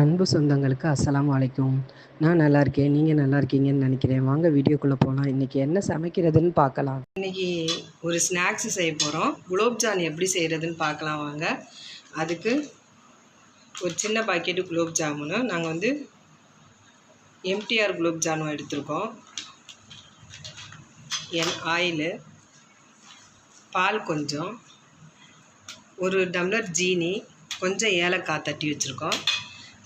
அன்பு சொந்தங்களுக்கு அஸ்லாம் அலைக்கும். நான் நல்லா இருக்கேன் நீங்கள் நல்லா இருக்கீங்கன்னு நினைக்கிறேன். வாங்க வீடியோக்குள்ளே போகலாம் இன்றைக்கி என்ன சமைக்கிறதுன்னு பார்க்கலாம். இன்றைக்கி ஒரு ஸ்நாக்ஸ் செய்ய போகிறோம் குலோப்ஜான் எப்படி செய்கிறதுன்னு பார்க்கலாம் வாங்க. அதுக்கு ஒரு சின்ன பாக்கெட்டு குலோப் ஜாமுனு. நாங்கள் வந்து எம்டிஆர் குலோப் ஜாமுன் எடுத்திருக்கோம். என் ஆயிலு பால் கொஞ்சம் ஒரு டம்ளர் ஜீனி கொஞ்சம் ஏலக்காய் தட்டி வச்சுருக்கோம்.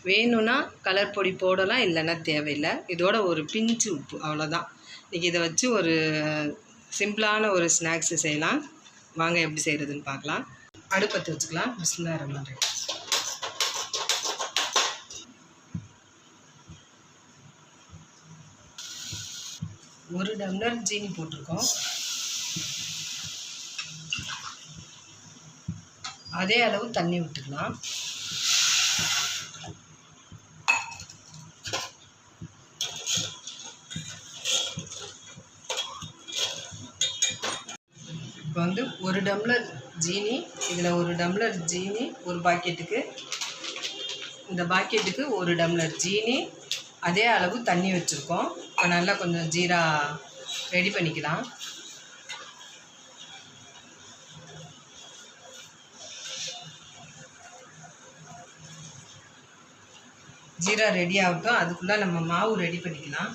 வேணும்னா கலர் பொடி போடலாம் இல்லைன்னா தேவையில்லை. இதோட ஒரு பிஞ்சு உப்பு அவ்வளோதான் இன்றைக்கி இதை வச்சு ஒரு சிம்பிளான ஒரு ஸ்நாக்ஸ் செய்யலாம். வாங்க எப்படி செய்கிறதுன்னு பார்க்கலாம். அடுப்பத்து வச்சுக்கலாம். பிஸ்மில்லா ரமான் ஒரு டம்ளர் ஜீனி போட்டிருக்கோம். அதே அளவு தண்ணி விட்டுக்கலாம். ஒரு டம்ளர் ஜீனி இதில் ஒரு டம்ளர் ஜீனி ஒரு பாக்கெட்டுக்கு. இந்த பாக்கெட்டுக்கு ஒரு டம்ளர் ஜீனி. அதே அளவு தண்ணி வச்சுருக்கோம். இப்போ நல்லா கொஞ்சம் ஜீரா ரெடி பண்ணிக்கலாம். ஜீரா ரெடி ஆகட்டும். அதுக்குள்ளே நம்ம மாவு ரெடி பண்ணிக்கலாம்.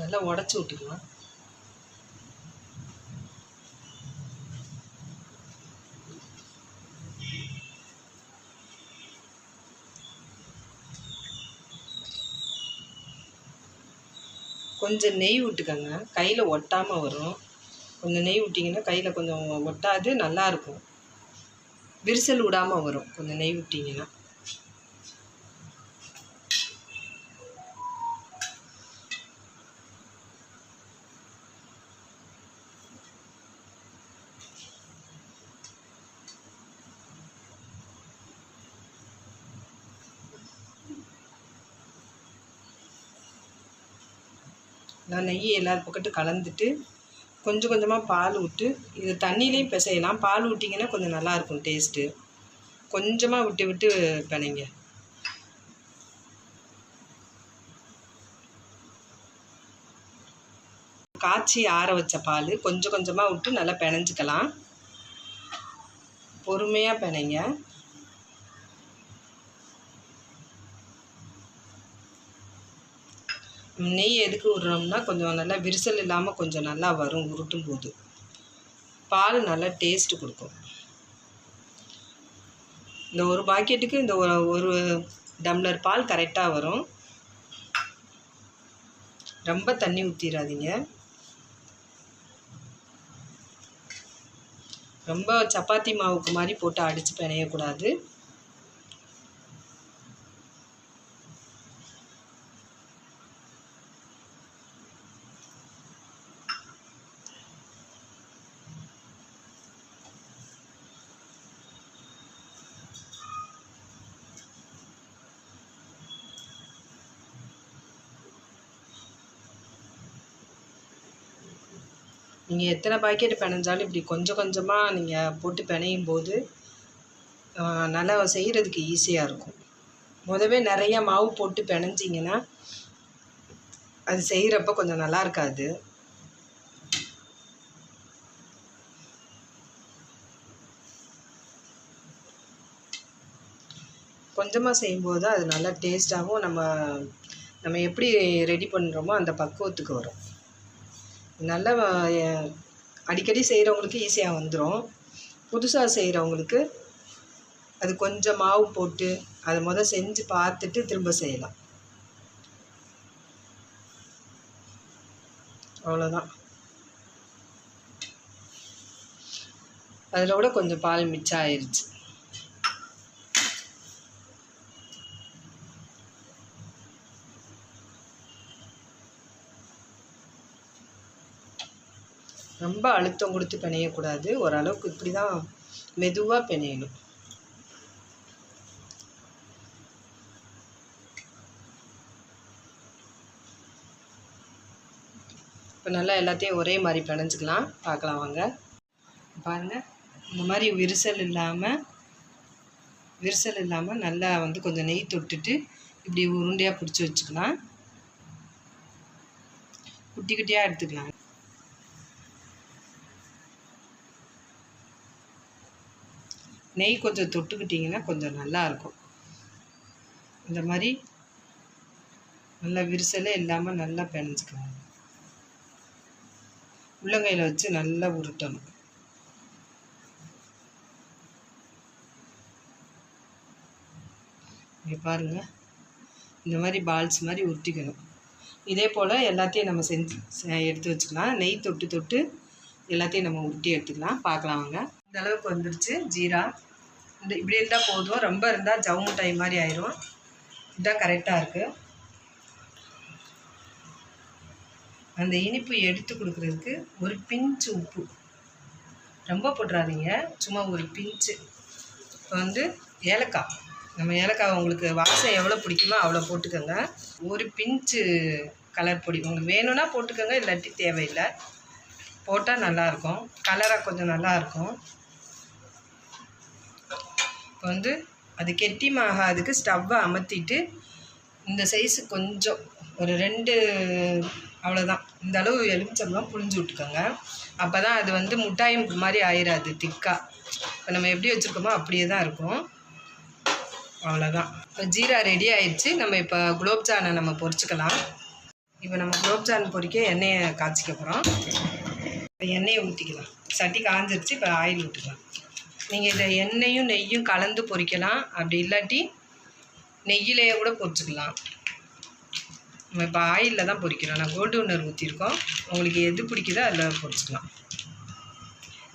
நல்லா உடச்சி விட்டுக்கலாம். கொஞ்சம் நெய் விட்டுக்கோங்க. கையில் ஒட்டாமல் வரும். கொஞ்சம் நெய் விட்டிங்கன்னா கையில் கொஞ்சம் ஒட்டாது நல்லாயிருக்கும் விரிசல் விடாமல் வரும். கொஞ்சம் நெய் விட்டிங்கன்னா. நான் நெய்யை எல்லா பக்கட்டும் கலந்துட்டு கொஞ்சம் கொஞ்சமாக பால் விட்டு இது தண்ணியிலையும் பிசையலாம். பால் விட்டிங்கன்னா கொஞ்சம் நல்லாயிருக்கும் டேஸ்ட்டு கொஞ்சமாக விட்டு விட்டு பிணைங்க. காய்ச்சி ஆற வச்ச பால் கொஞ்சம் கொஞ்சமாக விட்டு நல்லா பிணைஞ்சிக்கலாம். பொறுமையாக பிணைங்க. நெய் எதுக்கு விடுறோம்னா கொஞ்சம் நல்லா விரிசல் இல்லாமல் கொஞ்சம் நல்லா வரும் உருட்டும் போது. பால் நல்லா டேஸ்ட்டு கொடுக்கும். இந்த ஒரு பாக்கெட்டுக்கு இந்த ஒரு ஒரு டம்ளர் பால் கரெக்டாக வரும். ரொம்ப தண்ணி ஊற்றிடாதீங்க ரொம்ப சப்பாத்தி மாவுக்கு மாதிரி போட்டு அடித்து பிணையக்கூடாது. நீங்கள் எத்தனை பாக்கெட் பிணைஞ்சாலும் இப்படி கொஞ்சம் கொஞ்சமாக நீங்கள் போட்டு பிணையும் போது நல்லா செய்கிறதுக்கு ஈஸியாக இருக்கும். முதவே நிறைய மாவு போட்டு பிணைஞ்சிங்கன்னா அது செய்கிறப்ப கொஞ்சம் நல்லா இருக்காது. கொஞ்சமாக செய்யும்போது அது நல்லா டேஸ்ட்டாகவும் நம்ம நம்ம எப்படி ரெடி பண்ணுறோமோ அந்த பக்குவத்துக்கு வரும். நல்லா அடிக்கடி செய்கிறவங்களுக்கு ஈஸியாக வந்துடும் புதுசாக செய்கிறவங்களுக்கு அது கொஞ்சம் மாவு போட்டு அதை முதல் செஞ்சு பார்த்துட்டு திரும்ப செய்யலாம். அவ்வளோதான் அதில் கூட கொஞ்சம் பால் மிச்சம் ஆயிடுச்சு ரொம்ப அழுத்தம் கொடுத்து பிணையக்கூடாது. ஓரளவுக்கு இப்படி தான் மெதுவாக பிணையணும். இப்போ நல்லா எல்லாத்தையும் ஒரே மாதிரி பிணைஞ்சிக்கலாம். பார்க்கலாம் வாங்க. பாருங்கள் இந்த மாதிரி விரிசல் இல்லாமல் விரிசல் இல்லாமல் நல்லா வந்து கொஞ்சம் நெய் தொட்டுட்டு இப்படி உருண்டையாக பிடிச்சி வச்சுக்கலாம். குட்டி குட்டியாக எடுத்துக்கலாம். நெய் கொஞ்சம் தொட்டுக்கிட்டிங்கன்னா கொஞ்சம் நல்லாயிருக்கும். இந்த மாதிரி நல்லா விரிசலே இல்லாமல் நல்லா பிணைஞ்சிக்கலாம் உள்ளங்கையில் வச்சு நல்லா உருட்டணும். இங்கே பாருங்கள் இந்த மாதிரி பால்ஸ் மாதிரி உருட்டிக்கணும். இதே போல் எல்லாத்தையும் நம்ம செஞ்சு எடுத்து வச்சுக்கலாம். நெய் தொட்டு தொட்டு எல்லாத்தையும் நம்ம உருட்டி எடுத்துக்கலாம். பார்க்கலாம் வாங்க. இந்த அளவுக்கு வந்துருச்சு ஜீரா. இந்த இப்படி இருந்தால் போதும். ரொம்ப இருந்தால் ஜவு மிட்டாய் மாதிரி ஆயிரும். இதுதான் கரெக்டாக இருக்குது அந்த இனிப்பு எடுத்து கொடுக்குறதுக்கு ஒரு பிஞ்சு உப்பு. ரொம்ப போட்டுறாதீங்க. சும்மா ஒரு பிஞ்சு. இப்போ வந்து ஏலக்காய். நம்ம ஏலக்காய் உங்களுக்கு வாசம் எவ்வளோ பிடிக்குமோ அவ்வளோ போட்டுக்கோங்க. ஒரு பிஞ்சு கலர் பொடி. உங்களுக்கு வேணும்னா போட்டுக்கோங்க இல்லாட்டி தேவையில்லை. போட்டால் நல்லாயிருக்கும் கலராக கொஞ்சம் நல்லாயிருக்கும் இப்போ வந்து அது கெட்டிமாகாதுக்கு ஸ்டவ்வை அமர்த்திட்டு இந்த சைஸு கொஞ்சம் ஒரு ரெண்டு அவ்வளோதான் இந்த அளவு எலுமிச்சம்பழம் புழிஞ்சு விட்டுக்கோங்க. அப்போ தான் அது வந்து முட்டாய் மாதிரி ஆயிராது திக்காக இப்போ நம்ம எப்படி வச்சுருக்கோமோ அப்படியே தான் இருக்கும். அவ்வளோதான் இப்போ ஜீரா ரெடி ஆயிடுச்சு. நம்ம இப்போ குலோப்ஜானை நம்ம பொரிச்சுக்கலாம். இப்போ நம்ம குலோப்ஜான் பொறிக்க எண்ணெயை காய்ச்சிக்க போகிறோம் இப்போ எண்ணெயை ஊற்றிக்கலாம் சட்டி காஞ்சிருச்சு இப்போ ஆயில் விட்டுக்கலாம் நீங்கள் இதை எண்ணெயும் நெய்யும் கலந்து பொரிக்கலாம். அப்படி இல்லாட்டி நெய்யிலேயே கூட பொரிச்சுக்கலாம். நம்ம இப்போ ஆயிலில் தான் பொரிக்கிறோம். நான் கோல்டு வின்னர் ஊற்றிருக்கோம் உங்களுக்கு எது பிடிக்குதோ அதில் பொரிச்சுக்கலாம்.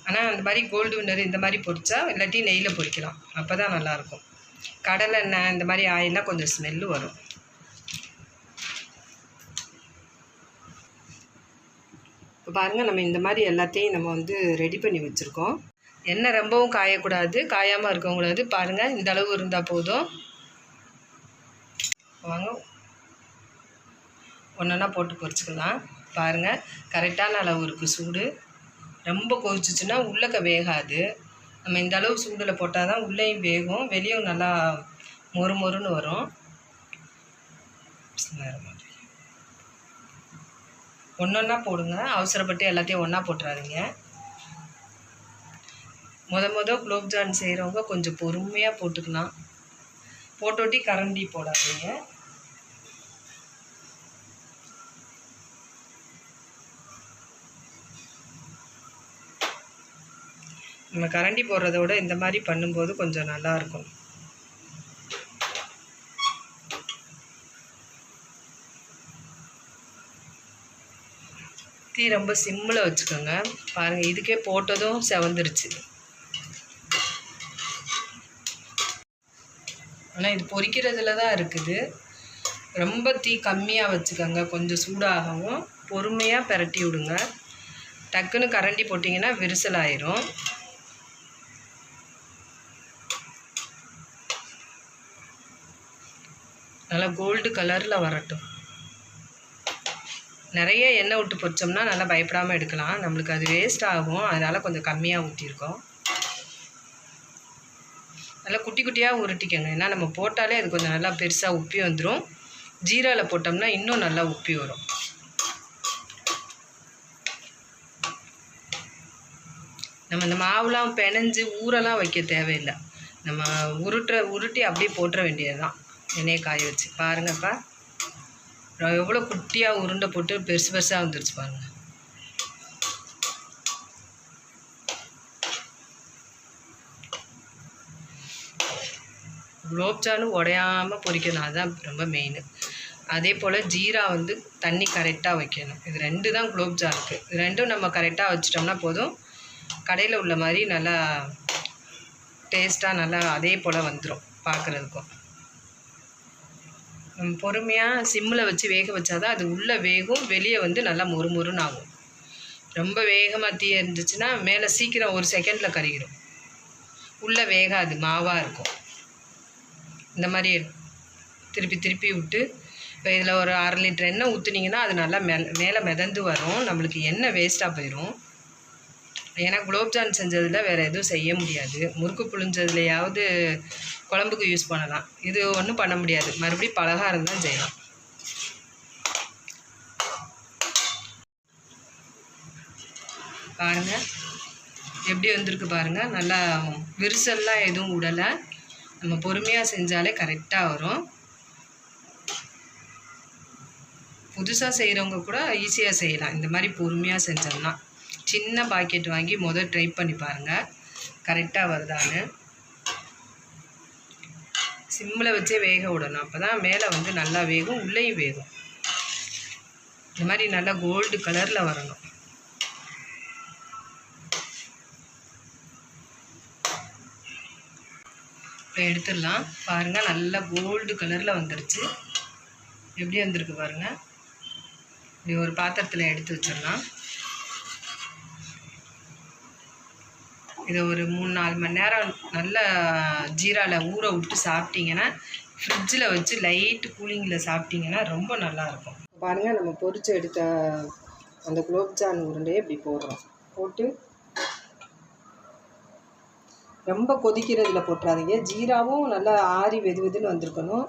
ஆனால் அந்த மாதிரி கோல்டு வின்னர் இந்த மாதிரி பொரித்தா இல்லாட்டி நெய்யில் பொரிக்கலாம். அப்போ தான் நல்லாயிருக்கும். கடலை எண்ணெய் இந்த மாதிரி ஆயிலாம் கொஞ்சம் ஸ்மெல்லு வரும். இப்போ பாருங்கள் நம்ம இந்த மாதிரி எல்லாத்தையும் நம்ம வந்து ரெடி பண்ணி வச்சுருக்கோம். எண்ணெய் ரொம்பவும் காயக்கூடாது. காயாமல் இருக்கக்கூடாது பாருங்கள் இந்த அளவு இருந்தால் போதும். வாங்க. ஒன்றா போட்டு பொரிச்சுக்கலாம் பாருங்கள் கரெக்டான அளவு இருக்குது சூடு. ரொம்ப கொதிச்சிச்சுன்னா உள்ளக்க வேகாது. நம்ம இந்த அளவு சூடில் போட்டால் தான் உள்ளேயும் வேகும். வெளியும் நல்லா மொறு மொறுன்னு வரும். ஒன்றொன்னா போடுங்க. அவசரப்பட்டு எல்லாத்தையும் ஒன்றா போட்டுறாதீங்க. முத முத குலோப்ஜான் செய்கிறவங்க கொஞ்சம் பொறுமையாக போட்டுக்கலாம். போட்டோட்டி கரண்டி போடாதீங்க. நம்ம கரண்டி போடுறத விட இந்த மாதிரி பண்ணும்போது கொஞ்சம் நல்லாயிருக்கும் தீ ரொம்ப சிம்மில் வச்சுக்கோங்க. பாருங்கள் இதுக்கே போட்டதும் செவந்துருச்சு. ஆனால் இது பொரிக்கிறதுல தான் இருக்குது. ரொம்ப தீ கம்மியாக வச்சுக்கோங்க. கொஞ்சம் சூடாகவும் பொறுமையாக பிரட்டி விடுங்க. டக்குன்னு கரண்டி போட்டிங்கன்னா விரிசல் ஆயிரும். நல்லா கோல்டு கலரில் வரட்டும். நிறைய எண்ணெய் விட்டு பொரிச்சோம்னா நல்லா பயப்படாமல் எடுக்கலாம். நம்மளுக்கு அது வேஸ்ட் ஆகும். அதனால் கொஞ்சம் கம்மியாக ஊற்றிருக்கோம் நல்லா குட்டி குட்டியாக உருட்டிக்கோங்க. ஏன்னா நம்ம போட்டாலே அது கொஞ்சம் நல்லா பெருசாக உப்பி வந்துடும் ஜீராவில் போட்டோம்னா இன்னும் நல்லா உப்பி வரும். நம்ம இந்த மாவுலாம் பிணைஞ்சு ஊரெல்லாம் வைக்க தேவையில்லை. நம்ம உருட்டுற உருட்டி அப்படியே போட்டுற வேண்டியது தான் எண்ணெயை காய வச்சு. பாருங்கப்பா எவ்வளோ குட்டியாக உருண்டை போட்டு பெருசு பெருசாக வந்துருச்சு பாருங்கள் குலோப்ஜாமுன் உடையாமல் பொரிக்கணும் அதுதான் ரொம்ப மெயின் அதே போல் ஜீரா வந்து தண்ணி கரெக்டாக வைக்கணும். இது ரெண்டு தான் குலோப்ஜாமுக்கு இது ரெண்டும் நம்ம கரெக்டாக வச்சிட்டோம்னா போதும். கடையில் உள்ள மாதிரி நல்லா டேஸ்ட்டாக நல்லா அதே போல் வந்துடும் பார்க்குறதுக்கும் பொறுமையாக சிம்மில் வச்சு வேக வச்சாதான் அது உள்ளே வேகும் வெளியே வந்து நல்லா முறுமுறுன்னு ஆகும். ரொம்ப வேகமாக தீ இருந்துச்சுன்னா மேலே சீக்கிரம் ஒரு செகண்டில் கருகிடும் உள்ளே வேகாது மாவாக இருக்கும். இந்த மாதிரி திருப்பி திருப்பி விட்டு இப்போ இதில் ஒரு அரை லிட்டர் எண்ணெய் ஊற்றுனீங்கன்னா அது நல்லா மே மேலே மிதந்து வரும். நம்மளுக்கு எண்ணெய் வேஸ்ட்டாக போயிடும் ஏன்னா குலோப்ஜான் செஞ்சதில் வேறு எதுவும் செய்ய முடியாது. முறுக்கு புழிஞ்சதுலையாவது குழம்புக்கு யூஸ் பண்ணலாம். இது ஒன்றும் பண்ண முடியாது. மறுபடியும் பலகாரம் தான் செய்யலாம் பாருங்கள் எப்படி வந்திருக்கு பாருங்கள் நல்லா விரிசல்லாம் எதுவும் விடலை நம்ம பொறுமையாக செஞ்சாலே கரெக்டாக வரும். புதுசாக செய்கிறவங்க கூட ஈஸியாக செய்யலாம். இந்த மாதிரி பொறுமையாக செஞ்சோம்னா. சின்ன பாக்கெட் வாங்கி முதல் ட்ரை பண்ணி பாருங்கள் கரெக்டாக வருதான்னு. சிம்மில் வச்சே வேக விடணும். அப்போ தான் மேலே வந்து நல்லா வேகும் உள்ளேயும் வேகும். இந்த மாதிரி நல்லா கோல்டு கலரில் வரணும். இப்போ எடுத்துடலாம். பாருங்கள் நல்லா கோல்டு கலரில் வந்துருச்சு. எப்படி வந்திருக்கு பாருங்கள் இப்படி ஒரு பாத்திரத்தில் எடுத்து வச்சிடலாம். இதை ஒரு மூணு நாலு மணி நேரம் நல்ல ஜீராவில் ஊற விட்டு சாப்பிட்டிங்கன்னா ஃப்ரிட்ஜில் வச்சு லைட்டு கூலிங்கில் சாப்பிட்டிங்கன்னா ரொம்ப நல்லாயிருக்கும் பாருங்கள் நம்ம பொறிச்சு எடுத்த அந்த குலோப்ஜான் உருண்டையை இப்படி போடுறோம். போட்டு ரொம்ப கொதிக்கிறதுல போட்டுறாதீங்க. ஜீராவும் நல்லா ஆறி வெது வெதுன்னு வந்திருக்கணும்.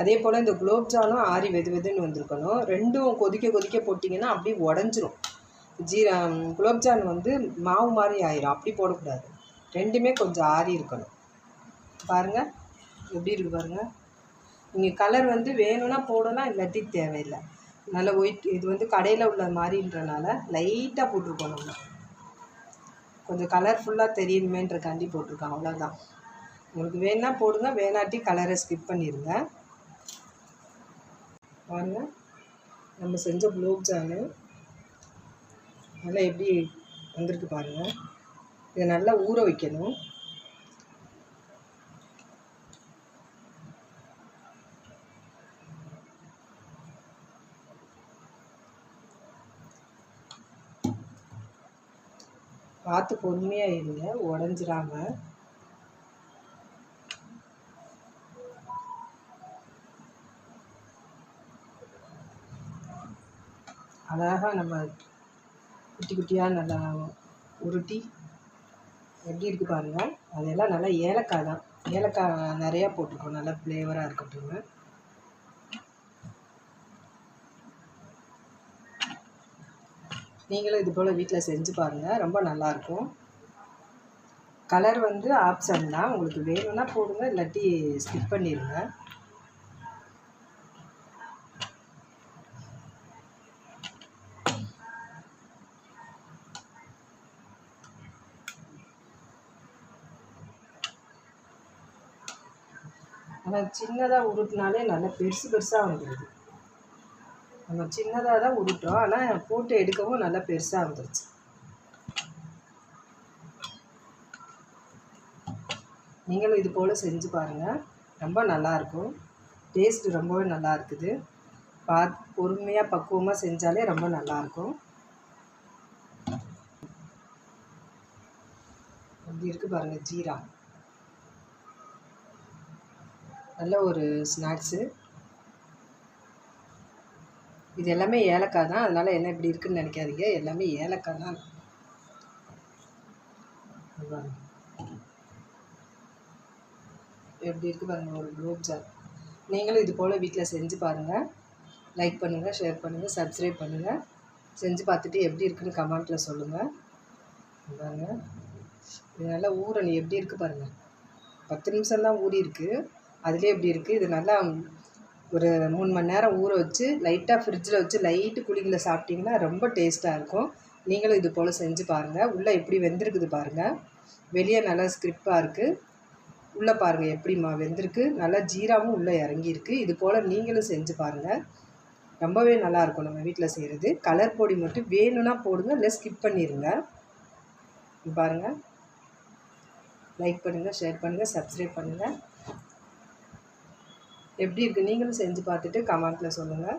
அதே போல் இந்த குலோப்ஜானும் ஆறி வெது வெதுன்னு வந்திருக்கணும். ரெண்டும் கொதிக்க கொதிக்க போட்டிங்கன்னா அப்படியே உடஞ்சிரும். ஜீரா குலோப்ஜான் வந்து மாவு மாதிரி ஆயிரும். அப்படி போடக்கூடாது. ரெண்டுமே கொஞ்சம் ஆறி இருக்கணும். பாருங்கள் எப்படி இருக்கு பாருங்கள் நீங்கள் கலர் வந்து வேணும்னா போடலாம் இல்லாட்டி தேவையில்லை. நல்ல ஒயிட் இது வந்து கடையில் உள்ள மாதிரின்றனால லைட்டாக போட்டிருக்கோம் நம்ம. கொஞ்சம் கலர்ஃபுல்லாக தெரியணுமேன்றக்காண்டி போட்டிருக்கோம் அவ்வளோதான் உங்களுக்கு வேணால் போடுங்க வேணாட்டி கலரை ஸ்கிப் பண்ணிடுங்க பாருங்க. நம்ம செஞ்ச குலோப்ஜானு நல்லா எப்படி வந்திருக்கு பாருங்கள் இதை நல்லா ஊற வைக்கணும். பார்த்து பொறுமையாக இருங்க உடஞ்சிராம அழகாக நம்ம குட்டி குட்டியாக நல்லா உருட்டி எப்படி இருக்குது பாருங்கள் அதெல்லாம் நல்லா ஏலக்காய் தான். ஏலக்காய் நிறையா போட்டிருக்கோம். நல்லா ஃப்ளேவராக இருக்கட்டும். நீங்களும் இது போல் வீட்டில் செஞ்சு பாருங்கள் ரொம்ப நல்லாயிருக்கும் கலர் வந்து ஆப்ஷன் தான். உங்களுக்கு வேணும்னா போடுங்க இல்லாட்டி ஸ்கிப் பண்ணிடுங்க ஆனால் சின்னதாக உருட்டினாலே நல்லா பெருசு பெருசாக வந்துடுது நம்ம சின்னதாக தான் உருட்டோம் ஆனால் போட்டு எடுக்கவும் நல்லா பெருசாக வந்துருச்சு. நீங்களும் இது போல் செஞ்சு பாருங்கள் ரொம்ப நல்லாயிருக்கும் டேஸ்ட் ரொம்பவே நல்லா இருக்குது. பா பொறுமையாக பக்குவமாக செஞ்சாலே ரொம்ப நல்லாயிருக்கும் அப்படி இருக்குது பாருங்கள் ஜீரா. நல்ல ஒரு ஸ்நாக்ஸு. இது எல்லாமே ஏலக்காய் தான். அதனால் என்ன இப்படி இருக்குன்னு நினைக்காதீங்க. எல்லாமே ஏலக்காய் தான். எப்படி இருக்குது பாருங்கள் ஒரு குலோப் ஜாம். நீங்களும் இது போல் வீட்டில் செஞ்சு பாருங்கள் லைக் பண்ணுங்கள் ஷேர் பண்ணுங்கள் சப்ஸ்கிரைப் பண்ணுங்கள் செஞ்சு பார்த்துட்டு எப்படி இருக்குன்னு கமெண்ட்டில் சொல்லுங்கள் பாருங்க இது நல்லா ஊறணும். எப்படி இருக்குது பாருங்கள் பத்து நிமிஷம்தான் ஊறி இருக்குது அதிலே எப்படி இருக்குது இது நல்லா ஒரு மூணு மணி நேரம் ஊற வச்சு லைட்டாக ஃப்ரிட்ஜில் வச்சு லைட்டு குளிங்கில் சாப்பிட்டிங்கன்னா ரொம்ப டேஸ்ட்டாக இருக்கும். நீங்களும் இது போல் செஞ்சு பாருங்கள் உள்ளே எப்படி வெந்திருக்குது பாருங்கள் வெளியே நல்லா ஸ்கிரிப்பாக இருக்குது உள்ளே பாருங்கள் எப்படிம்மா வெந்திருக்கு. நல்லா ஜீராவும் உள்ளே இறங்கியிருக்கு. இது போல் நீங்களும் செஞ்சு பாருங்கள் ரொம்பவே நல்லாயிருக்கும் நம்ம வீட்டில் செய்கிறது கலர் பொடி மட்டும் வேணும்னா போடுங்க இல்லை ஸ்கிப் பண்ணிடுங்க பாருங்கள் லைக் பண்ணுங்கள் ஷேர் பண்ணுங்கள் சப்ஸ்கிரைப் பண்ணுங்கள் எப்படி இருக்குது நீங்களும் செஞ்சு பார்த்துட்டு கமெண்ட்டில் சொல்லுங்கள்